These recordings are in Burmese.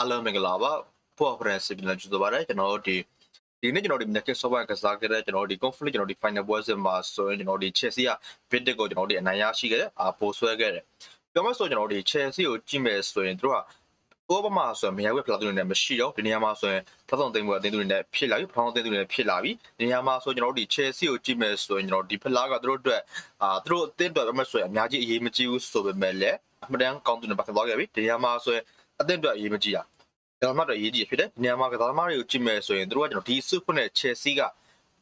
အားလုံးမင်္ဂလာပါဖို့ reference ပြန်လာကြည့်တော့ပါတယ်ကျွန်တော်တို့ဒီဒီနေ့ကျွန်တော်ဒီ Naked Software ကစားခဲ့တဲ့ကျွန်တော်ဒီ conflict ကျွန်တော်ဒီ final boss မှာဆိုရင်ကျွန်တော်ဒီ Chelsea က bid ကိုကျွန်တော်ဒီအနိုင်ရရှိခဲ့တယ်အာပိုဆွဲခဲ့တယ်ပြောမှဆိုကျွန်တော်ဒီ Chelsea ကိုကြည့်မယ်ဆိုရင်တို့ကဥပမာဆိုရင်မရဝက်ဖလာသူတွေနဲ့မရှိတော့ဒီနေရာမှာဆိုရင်ဖဆောင်သိမ်းပွဲအသင်းသူတွေနဲ့ဖြစ်လာပြီဖဆောင်သိမ်းသူတွေနဲ့ဖြစ်လာပြီဒီနေရာမှာဆိုကျွန်တော်တို့ဒီ Chelsea ကိုကြည့်မယ်ဆိုရင်ကျွန်တော်ဒီဖလားကတို့အတွက်အာတို့အသင်းအတွက်အမှဆိုရင်အများကြီးအရေးမကြီးဘူးဆိုပေမဲ့လည်းအမှန်တန်ကောင်းသူတွေပတ်သက်သွားခဲ့ပြီဒီနေရာမှာဆိုရင် အသင်းအတွက်အရေးမကြီးတာကစားသမားတွေအရေးကြီးဖြစ်တယ်ဒီနေရာမှာကစားသမားတွေကိုကြည့်မယ်ဆိုရင်တို့ကကျွန်တော်ဒီစုဖွနဲ့ Chelsea က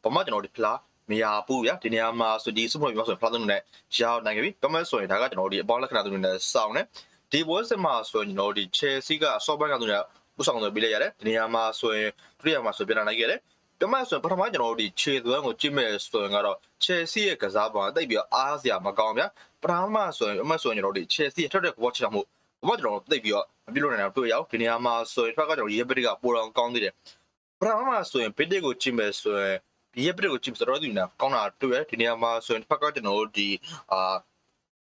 ဘာမှကျွန်တော်ဒီဖလားမရဘူးဗျာဒီနေရာမှာဆိုဒီစုဖွပြောဆိုရင်ဖလားသုံးနဲ့ရောက်နိုင်ပြီပြောမယ်ဆိုရင်ဒါကကျွန်တော်ဒီအပေါင်းလက္ခဏာတွေနဲ့စောင့်နေဒီဘောစစ်မှာဆိုရင်ကျွန်တော်ဒီ Chelsea က software ကသူတွေကဥဆောင်တွေပေးလိုက်ရတယ်ဒီနေရာမှာဆိုရင်ဒုတိယမှာဆိုပြန်လာနိုင်ခဲ့တယ်တမန်ဆိုရင်ပထမကျွန်တော်တို့ဒီခြေသွမ်းကိုကြည့်မဲ့ဆိုရင်ကတော့ Chelsea ရဲ့ကစားပုံကတိတ်ပြီးအားစရာမကောင်းဗျာပထမဆိုရင်အမှဆိုရင်ကျွန်တော်တို့ဒီ Chelsea ရဲ့ထွက်တဲ့ watch ချမှု ဘာမှကျွန်တော်တိတ်ပြီးတော့မပြလို့နိုင်အောင်တွေ့ရအောင်ဒီနေရာမှာဆိုရင်ထွက်ကကျွန်တော်ရေပတိကပိုတော်ကောင်းသေးတယ်ပထမဆိုရင်ဘစ်တစ်ကိုကြည့်မဲ့ဆိုရင်ဒီရေပတိကိုကြည့်ဆိုတော့ဒီနေရာကောင်းတာတွေ့ရဒီနေရာမှာဆိုရင်ထွက်ကကျွန်တော်တို့ဒီအာ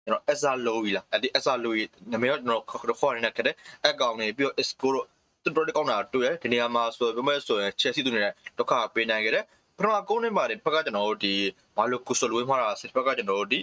ကျွန်တော် SR Lowy လားအဲ့ဒီ SR Lowy နာမည်ကကျွန်တော်ခေါ်နေတာခဲ့တယ်အကောင်နေပြီးတော့ Isco တို့တော်တော်ကောင်းတာတွေ့ရဒီနေရာမှာဆိုပြမဲ့ဆိုရင် Chelsea သူနေတဲ့ဒုက္ခပေးနိုင်ခဲ့တယ် ပထမကုန်းနေပါတယ်ဘက်ကကျွန်တော်တို့ဒီဘာလို့ကုဆလွေးမှာတာစစ်ဘက်ကကျွန်တော်တို့ဒီ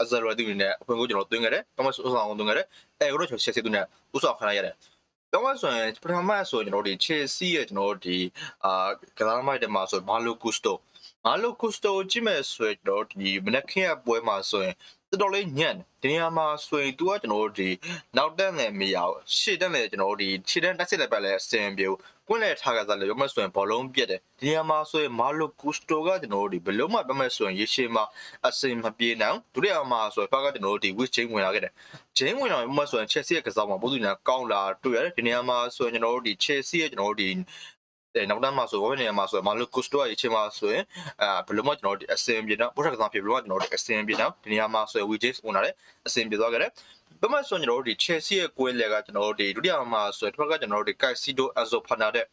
အဇယ်ရတီနေနဲ့အခွင့်ကိုကျွန်တော်သွင်းခဲ့တယ်။ဘာမှဥဆောင်သွင်းခဲ့တယ်။အဲကတော့ကျွန်တော် Chelsea သူနဲ့ဥဆောင်ခံရရတယ်။ပြောမှဆိုရင်ပထမဆိုရင်ကျွန်တော်တို့ဒီ Chelsea ရဲ့ကျွန်တော်တို့ဒီအာကစားသမားတွေမှာဆိုမာလိုကူစတိုမာလိုကူစတိုကြည့်မဲ့ဆိုရင်ကျွန်တော်ဒီမနက်ခင်းကပွဲမှာဆိုရင်တော်တော်လေးညံ့ဒီနေရာမှာဆိုရင် तू ကကျွန်တော်တို့ဒီနောက်တက်နယ်မရဘူးရှေ့တက်နယ်ကျွန်တော်တို့ဒီခြေတန်းတက်စစ်လက်ပတ်လဲအစင်ပြေဘူးကွင်းလဲထားကစားလဲပြောမှဆိုရင်ဘောလုံးပြက်တယ်ဒီနေရာမှာဆိုရင်မာလိုကူစတိုကကျွန်တော်တို့ဒီဘလုံးမှပြောမှဆိုရင်ရေရှည်မှာအစင်မပြေနိုင်ဒုတိယမှာဆိုရင်ဖက်ကကျွန်တော်တို့ဒီ witch chain ဝင်လာခဲ့တယ်ဂျင်းဝင်လာပြောမှဆိုရင် Chelsea ရဲ့ကစားမှာပို့သူညာကောင်းလာတွေ့ရတယ်ဒီနေရာမှာဆိုရင်ကျွန်တော်တို့ဒီ Chelsea ရဲ့ကျွန်တော်တို့ဒီအဲ နောက်တန်းမှာဆိုဝယ်နေမှာဆိုမာလိုကူစတိုရဲ့အချိန်မှာဆိုရင်အဲဘလုံးမကျွန်တော်တို့အစင်ပြေတော့ပို့ထက်ကစားဖြစ်ဘလုံးမကျွန်တော်တို့အစင်ပြေတော့ဒီနေရာမှာဆိုရင် widgets ဝင်လာတယ်အစင်ပြေသွားခဲ့တယ်ဘယ်မှာဆိုကျွန်တော်တို့ဒီ Chelsea ရဲ့ကွင်းလက်ကကျွန်တော်တို့ဒီဒုတိယမှာဆိုရင်တစ်ဖက်ကကျွန်တော်တို့ဒီ Caicedo Enzo Fernandez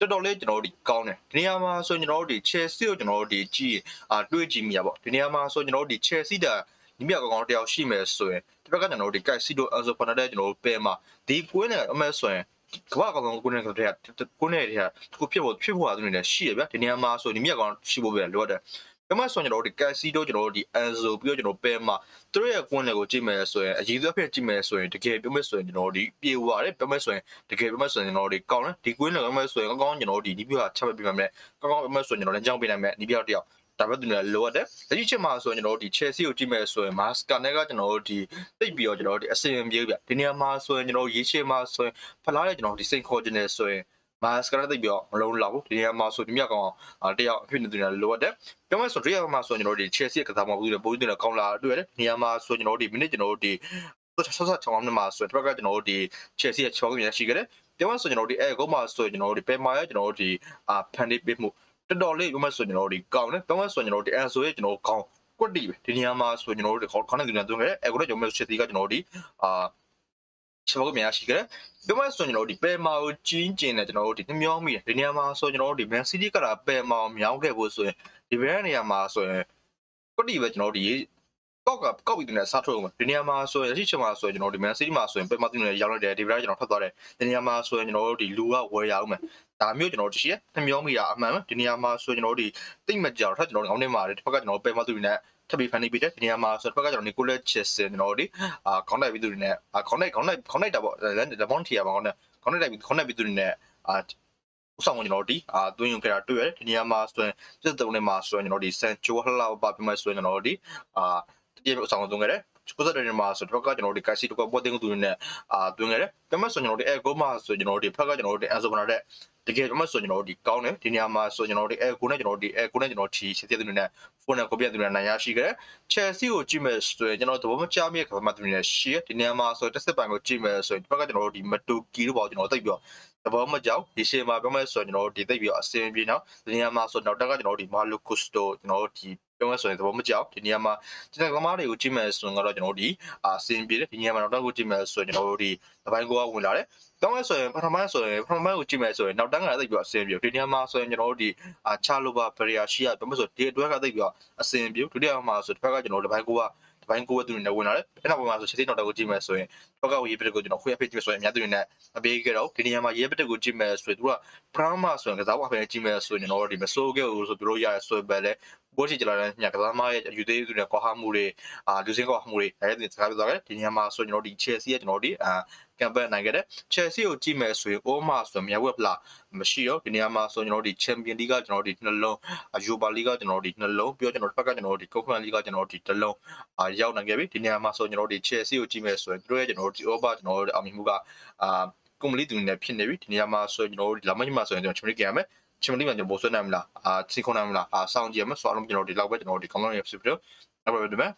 တော်တော်လေးကျွန်တော်တို့ဒီကောင်းတယ်ဒီနေရာမှာဆိုရင်ကျွန်တော်တို့ဒီ Chelsea ကိုကျွန်တော်တို့ဒီကြည့်အာတွေးကြည့်မိရပေါ့ဒီနေရာမှာဆိုကျွန်တော်တို့ဒီ Chelsea တာညီမကောင်ကောင်တယောက်ရှိမယ်ဆိုရင်တစ်ဖက်ကကျွန်တော်တို့ဒီ Caicedo Enzo Fernandez ကျွန်တော်တို့ပဲမှာဒီကွင်းလကအမဲဆိုရင် ကဘာကောင်ကောင်ကိုနေကတည်းကကိုနေတည်းကကိုဖြစ်ဖို့ဖြစ်ဖို့ဟာသူနေနဲ့ရှိရဗျဒီနေရာမှာဆိုဒီမြက်ကောင်ရှိဖို့ပဲလိုအပ်တယ်ပြမဆိုကျွန်တော်တို့ဒီကန်စီတို့ကျွန်တော်တို့ဒီအန်ဇိုပြီးတော့ကျွန်တော်ပဲမှာသူတို့ရဲ့ကွင်းတွေကိုကြည့်မယ်ဆိုရင်အရေးသွက်ဖြစ်ကြည့်မယ်ဆိုရင်တကယ်ပြောမယ်ဆိုရင်ကျွန်တော်တို့ဒီပြေဝရတယ်ပြောမယ်ဆိုရင်တကယ်ပြောမယ်ဆိုရင်ကျွန်တော်တို့ဒီကောင်းတယ်ဒီကွင်းတွေပြောမယ်ဆိုရင်ကောင်းကောင်းကျွန်တော်တို့ဒီဒီပြဟာချက်ပြပြမယ်ကောင်းကောင်းပြောမယ်ဆိုရင်ကျွန်တော်လည်းကြောင်းပေးနိုင်မယ်ဒီပြတယောက် ဒါပဲသူလည်းလိုအပ်တယ်။လက်ရှိချက်မှာဆိုရင်ကျွန်တော်တို့ဒီ Chelsea ကိုကြည့်မယ်ဆိုရင် Masker နဲ့ကကျွန်တော်တို့ဒီတိတ်ပြီးတော့ကျွန်တော်တို့ဒီအစင်ပြေပြဒီနေရာမှာဆိုရင်ကျွန်တော်တို့ရေးချေမှာဆိုရင်ဖလားတဲ့ကျွန်တော်တို့ဒီစိန်ခေါ်ခြင်းနဲ့ဆိုရင် Masker နဲ့တိတ်ပြီးတော့မလုံးလောက်ဘူးဒီနေရာမှာဆိုဒီမြတ်ကောင်အောင်တယောက်အဖြစ်နေသူလည်းလိုအပ်တယ်။ပြောမယ်ဆိုဒီနေရာမှာဆိုရင်ကျွန်တော်တို့ဒီ Chelsea ကစားမှာဘူးလေပိုးတင်လည်းကောင်းလာတွေ့ရတယ်။နေရာမှာဆိုကျွန်တော်တို့ဒီမိနစ်ကျွန်တော်တို့ဒီဆက်ဆက်ချောင်းနဲ့မှာဆိုရင်တစ်ခါကျွန်တော်တို့ဒီ Chelsea ရဲ့ချောင်းကြီးရှိခဲ့တယ်။ပြောမှဆိုကျွန်တော်တို့ဒီအဲကုန်းမှာဆိုကျွန်တော်တို့ဒီပယ်မာရဲ့ကျွန်တော်တို့ဒီအာဖန်ဒီပေးမှု တော်တော်လေးပြောမှဆိုကျွန်တော်တို့ဒီကောင်းတယ်ပြောမှဆိုကျွန်တော်တို့ဒီအဲဆိုရဲ့ကျွန်တော်ကောင်းကွက်တီပဲဒီနေရာမှာဆိုကျွန်တော်တို့ဒီခေါင်းနဲ့ဒီနေရာသွင်းခဲ့တယ်အဲကုန်းနဲ့ကျွန်တော်တို့ချက်တီကကျွန်တော်တို့ဒီအာချက်ဘောကမြန်ရှိခဲ့တယ်ပြောမှဆိုကျွန်တော်တို့ဒီပယ်မာကိုကြီးကျင်တယ်ကျွန်တော်တို့ဒီနှမြောင်းမိတယ်ဒီနေရာမှာဆိုကျွန်တော်တို့ဒီ Man City ကလာပယ်မာကိုမြောင်းခဲ့ဖို့ဆိုရင်ဒီဘက်နေရာမှာဆိုရင်ကွက်တီပဲကျွန်တော်တို့ဒီ ကောက်ကကောက်ပြီးတင်စားထုတ်အောင်ဒီနေရာမှာဆိုရင်အရှိချင်မှာဆိုရင်ကျွန်တော်ဒီ Man City မှာဆိုရင်ပယ်မာတင်နေရောက်လိုက်တယ်ဒီဘက်ကကျွန်တော်ထွက်သွားတယ်ဒီနေရာမှာဆိုရင်ကျွန်တော်တို့ဒီလူကဝယ်ရအောင်မယ်ဒါမျိုးကျွန်တော်တို့ရှိရနှမျောမိတာအမှန်ပဲဒီနေရာမှာဆိုကျွန်တော်တို့ဒီတိတ်မကြောက်ထပ်ကျွန်တော်တို့အောင်းနေမှာတစ်ဖက်ကကျွန်တော်ပယ်မသူတွေနဲ့ထပ်ပြီးဖန်နေပြီးတယ်ဒီနေရာမှာဆိုတစ်ဖက်ကကျွန်တော်နီကိုလက်ချစ်စင်ကျွန်တော်တို့ဒီအာခေါင်းတိုက်ပြီးသူတွေနဲ့အာခေါင်းတိုက်ခေါင်းတိုက်ခေါင်းတိုက်တာပေါ့လက်မွန်ထီယာပါခေါင်းတိုက်ခေါင်းတိုက်ပြီးခေါင်းတိုက်ပြီးသူတွေနဲ့အာဥဆောင်ကျွန်တော်တို့ဒီအာတွင်းရုံခဲ့တာတွေ့ရတယ်ဒီနေရာမှာဆိုရင်စစ်တုံးနေမှာဆိုရင်ကျွန်တော်တို့ဒီဆန်ချိုဟလာပါပြမဲ့ဆိုရင်ကျွန်တော်တို့ဒီအာ တကယ်ဥဆောင်သွင်းခဲ့တယ်ကိုစတဲ့နေမှာဆိုတော့ကကျွန်တော်တို့ကိုက်စီတော့ပေါ်တင်သူတွေနဲ့အာတွင်းခဲ့တယ်။ဒါမှဆိုကျွန်တော်တို့အဲကိုမှဆိုကျွန်တော်တို့ဒီဖက်ကကျွန်တော်တို့အန်ဆိုဗနာတဲ့တကယ်တော့မှဆိုကျွန်တော်တို့ဒီကောင်းတယ်ဒီနေရာမှာဆိုကျွန်တော်တို့အဲကိုနဲ့ကျွန်တော်တို့ဒီအဲကိုနဲ့ကျွန်တော်ချီစစ်တဲ့သူတွေနဲ့ဖုန်းနဲ့ကိုပြတဲ့သူတွေနဲ့နိုင်ရရှိခဲ့တယ်။ Chelsea ကိုကြည့်မယ်ဆိုရင်ကျွန်တော်တို့ဘာမှကြားမိရခါမှသူတွေနဲ့ရှီဒီနေရာမှာဆိုတက်စစ်ပိုင်ကိုကြည့်မယ်ဆိုရင်ဒီဘက်ကကျွန်တော်တို့ဒီမတူကီလို့ပေါ့ကျွန်တော်သိပြီးတော့တဘောမကြောက်ဒီရှေ့မှာပြောမယ်ဆိုရင်ကျွန်တော်တို့ဒီသိပြီးတော့အစင်းပြေနော်ဒီနေရာမှာဆိုတော့တက်ကကျွန်တော်တို့ဒီမာလိုကူစတိုကျွန်တော်တို့ဒီ ပြောမယ်ဆိုရင်သဘောမကြောက်ဒီနေရာမှာကျွန်တော်ကမားတွေကိုကြည့်မယ်ဆိုရင်တော့ကျွန်တော်တို့ဒီအာစင်ပြေတယ်ဒီနေရာမှာတော့ကိုကြည့်မယ်ဆိုရင်ကျွန်တော်တို့ဒီတပိုင်းကိုဝင်လာတယ်တောင်းလဲဆိုရင်ပထမဆိုရင်ပထမကိုကြည့်မယ်ဆိုရင်နောက်တန်းကလည်းသိပြီးတော့အစင်ပြေဒီနေရာမှာဆိုရင်ကျွန်တော်တို့ဒီအာချာလိုဘာဘရီယာရှိရပြောမယ်ဆိုဒီအတွက်ကသိပြီးတော့အစင်ပြေဒုတိယမှာဆိုတစ်ဖက်ကကျွန်တော်တို့တပိုင်းကိုကတပိုင်းကိုဝက်သူတွေနဲ့ဝင်လာတယ်အဲ့နောက်ပိုင်းမှာဆိုချက်စီနောက်တော့ကိုကြည့်မယ်ဆိုရင်တော့ကောက်ရေးပစ်ကိုကျွန်တော်ခွေးအဖေးကြည့်ဆိုရင်အများသူတွေနဲ့မပေးခဲ့တော့ဒီနေရာမှာရေးပစ်ကိုကြည့်မယ်ဆိုရင်သူက Brahma ဆိုရင်ကစားဝါဖယ်ကြည့်မယ်ဆိုရင်ကျွန်တော်တို့ဒီမစိုးခဲ့ဘူးဆိုပြောလို့ရတယ်ဆိုပေမဲ့လည်းဘောချီကြလာတဲ့ညကစားမရဲ့ယူသေးသူတွေကွာဟမှုတွေအာလူစင်းကွာဟမှုတွေအဲ့ဒီစကားပြောတယ်ဒီနေရာမှာဆိုကျွန်တော်ဒီ Chelsea ရဲ့ကျွန်တော်ဒီအာကမ်ပန်နိုင်ခဲ့တယ် Chelsea ကိုကြည့်မယ်ဆိုရင် Oma ဆိုမြောက်ဝက်ဖလားမရှိတော့ဒီနေရာမှာဆိုကျွန်တော်ဒီ Champion League ကကျွန်တော်ဒီနှလုံး Europa League ကကျွန်တော်ဒီနှလုံးပြီးတော့ကျွန်တော်ဘက်ကကျွန်တော်ဒီ Conference League ကကျွန်တော်ဒီတစ်လုံးအာရောက်နိုင်ခဲ့ပြီဒီနေရာမှာဆိုကျွန်တော်ဒီ Chelsea ကိုကြည့်မယ်ဆိုရင်သူတို့ရဲ့ကျွန်တော်ဒီ Oba ကျွန်တော်တို့အောင်မြင်မှုကအာကွန်မလီတူနေဖြစ်နေပြီဒီနေရာမှာဆိုကျွန်တော်တို့လာမကြီးမှာဆိုရင်ကျွန်တော် Champions League ရမယ် Champions League မှာကျွန်တော်ပို့ဆွဲနိုင်မလားအာစီခွန်နိုင်မလားအာစောင့်ကြည့်ရမယ်ဆိုတော့ကျွန်တော်ဒီလောက်ပဲကျွန်တော်ဒီ comment ရဖြစ်ပြီးတော့အဲ့ဒါပဲဒီမဲ့